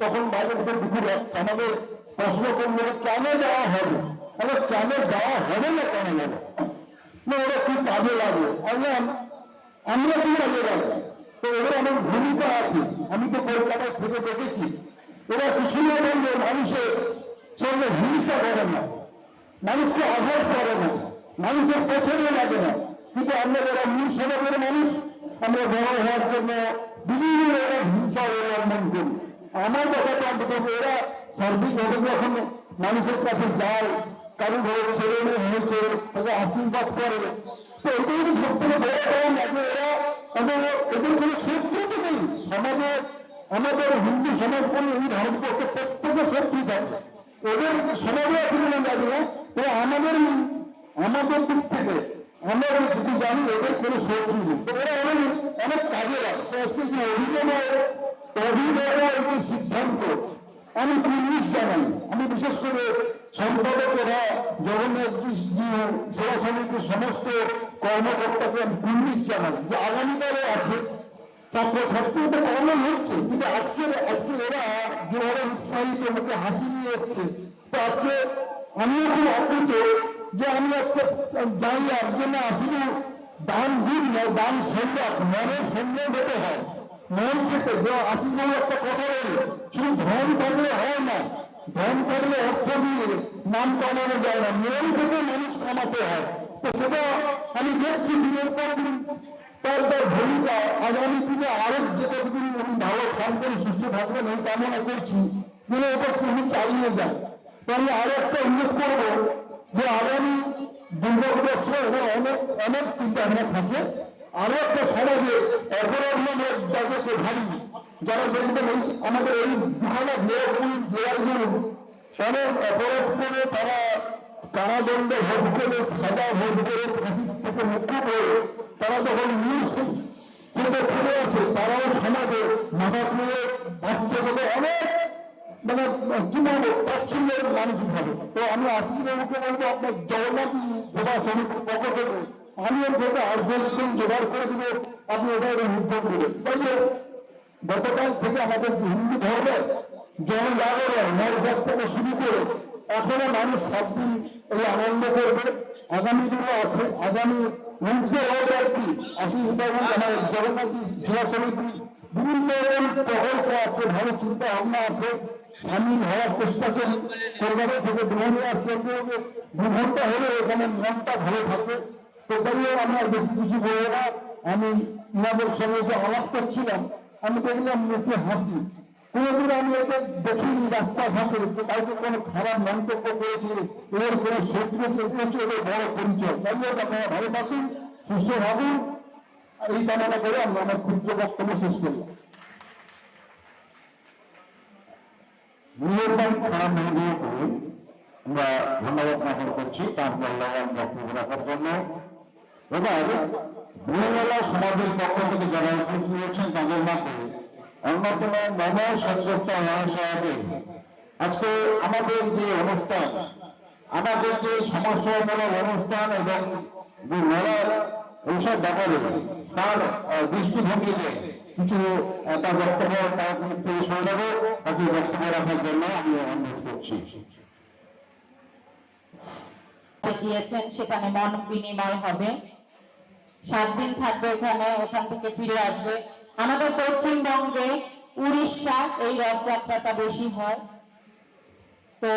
তখন বাইরে একটা আমাদের প্রশ্ন করল কেন দেওয়া হবে? তাহলে কেন দেওয়া হবে না কেন বলো? না, ওরা কি কাজে লাগে। বললাম আমরা কি কাজে লাগে। তো এদের আমার ভূমিকা আছে। আমি তো কলকাতায় থেকে দেখেছি। এরা কিছু না বললে মানুষের সঙ্গে হিংসা করে না। মানুষকে আঘাত করে না। মানুষের পছন্দ লাগে না। কিন্তু আমরা যারা মূল সমাজের মানুষ, আমরা বড় হওয়ার জন্য বিভিন্ন রকম হিংসা অবলম্বন করি। আমার কথাটা অন্তত এরা সার্বিকভাবে যখন মানুষের কাছে যায়, কারও ঘরে ছেলে মেয়ে হয়েছে তাকে আশীর্বাদ করে। তো এটাই হচ্ছে সব থেকে বড় কারণ যে এরা আমাদের, এদের কোনো সংস্কৃতি নেই। সমাজে, আমাদের হিন্দু সমাজ বলে এই ভারতবর্ষে প্রত্যেকে শত্রু থাকে। এদের সমাজে আছে কিনা জানি না তো আমাদের আমাদের দিক থেকে আমরা যদি জানি, এদের কোনো শত্রু নেই। এরা অনেক অনেক কাজে লাগে। তো আজকে অভিনয় এবং সিদ্ধান্ত। আমি পুলিশ জানাই। আমি বিশেষ করে সম্পাদকেরা জগন্নাথ সেবা সমিতির সমস্ত কর্মকর্তাকে আমি পুলিশ জানাই। যে আগামীকালে আছে। ছাত্রছাত্রী তো হচ্ছে। কিন্তু আজকে আজকে এরা যেভাবে উৎসাহিত মুখে হাসি নিয়ে এসছে, তো আজকে আমিও খুব আপ্লুত যে আমি একটা জানলাম যে না, শুধু দান দিন নয়, দান সংবাদ মনের সঙ্গে হতে হয়। মন থেকে আশিস একটা কথা বলে, শুধু ধন থাকলে হয় না, ধন থাকলে অর্থ দিয়ে নাম কামানো যায় না, মন থেকে মানুষ কামাতে হয়। তো সেটা আমি দেখছি দিনের পর দিন, তার তার ভূমিকা, আগামী দিনে আরও যে উনি ভালো থাকবেন সুস্থ থাকবেন এই কামনা করছি দিনে ওপর তিনি চালিয়ে যান আমি আরও একটা উল্লেখ করব যে আগামী দুর্গাপুজোর অনেক অনেক চিন্তা ভাবনা থাকে। আরও একটা সমাজে অপরাধ যাদেরকে ভাবি, যারা দেখবেন আমাদের এই দুখানা মেয়রপুর জেলাগুলো অনেক অপরাধ করে তারা কারাদণ্ড ভোগ করে, সাজা ভোগ করে, ফাঁসি থেকে মুক্ত করে, তারা যখন নিউজ থেকে ফিরে আসে, তারাও সমাজে মাথা তুলে আসতে গেলে অনেক মানে কি বলব, তাচ্ছিল্যের মানুষ থাকে তো আমি আশিস বাবুকে বলব, আপনার জগন্নাথ সেবা সমিতির পক্ষ থেকে আমি ওর থেকে আর জন জোগাড় করে দিব, আপনি একটা উদ্যোগ দেবেন। তাই গতকাল থেকে আমাদের হিন্দু ধর্মের জনজাগরণ নবজাত থেকে শুরু করে এখনও মানুষ সাত দিন এই আনন্দ করবে। আগামী দিনও আছে, আগামী আর কি। আমার জগন্নাথ সেবা সমিতি বিভিন্ন রকম প্রকল্প আছে, ভালো চিন্তা ভাবনা আছে। সামিল হওয়ার চেষ্টা করি কলকাতা থেকে আসছে দু ঘণ্টা হলে, এখানে মনটা ভালো থাকে। তো তাই হোক আমি আর বেশি কিছু বলব না। আমি ইনাদের সঙ্গে যে আলাপ করছিলাম। আমি দেখলাম মুখে হাসি। কোনোদিন আমি এদের দেখিনি রাস্তাঘাটে। কাউকে কোনো খারাপ মন্তব্য করেছে এদের কোনো শত্রু হচ্ছে এদের বড় পরিচয়। তাই হোক, আপনারা ভালো থাকুন, সুস্থ থাকুন। এই কামনা করে আমি আমার ক্ষুদ্র বক্তব্য শেষ করলাম নির্বাণ খারাপ মনোযোগ করে আমরা ধন্যবাদ জ্ঞাপন করছি। তার মূল্যবান বক্তব্য রাখার জন্য এবার বৃহমেলা সমাজের পক্ষ থেকে যারা উপস্থিত হয়েছেন তাদের মধ্যে অন্যতম নব সচেতন মহাশয়কে আজকে আমাদের যে অনুষ্ঠান, আমাদের যে সমাজসেবামূলক অনুষ্ঠান এবং যে মেলার এইসব ব্যাপারে তার দৃষ্টিভঙ্গিতে কিছু তার বক্তব্য, তার থেকে শুনে যাব। তাকে বক্তব্য রাখার জন্য আমি অনুরোধ করছি। দিয়েছেন সেখানে মন বিনিময় হবে। সাত দিন থাকবে ওখানে ওখান থেকে ফিরে আসবে। আমাদের পশ্চিমবঙ্গে উড়িষ্যা এই রথযাত্রাটা বেশি হয়। তো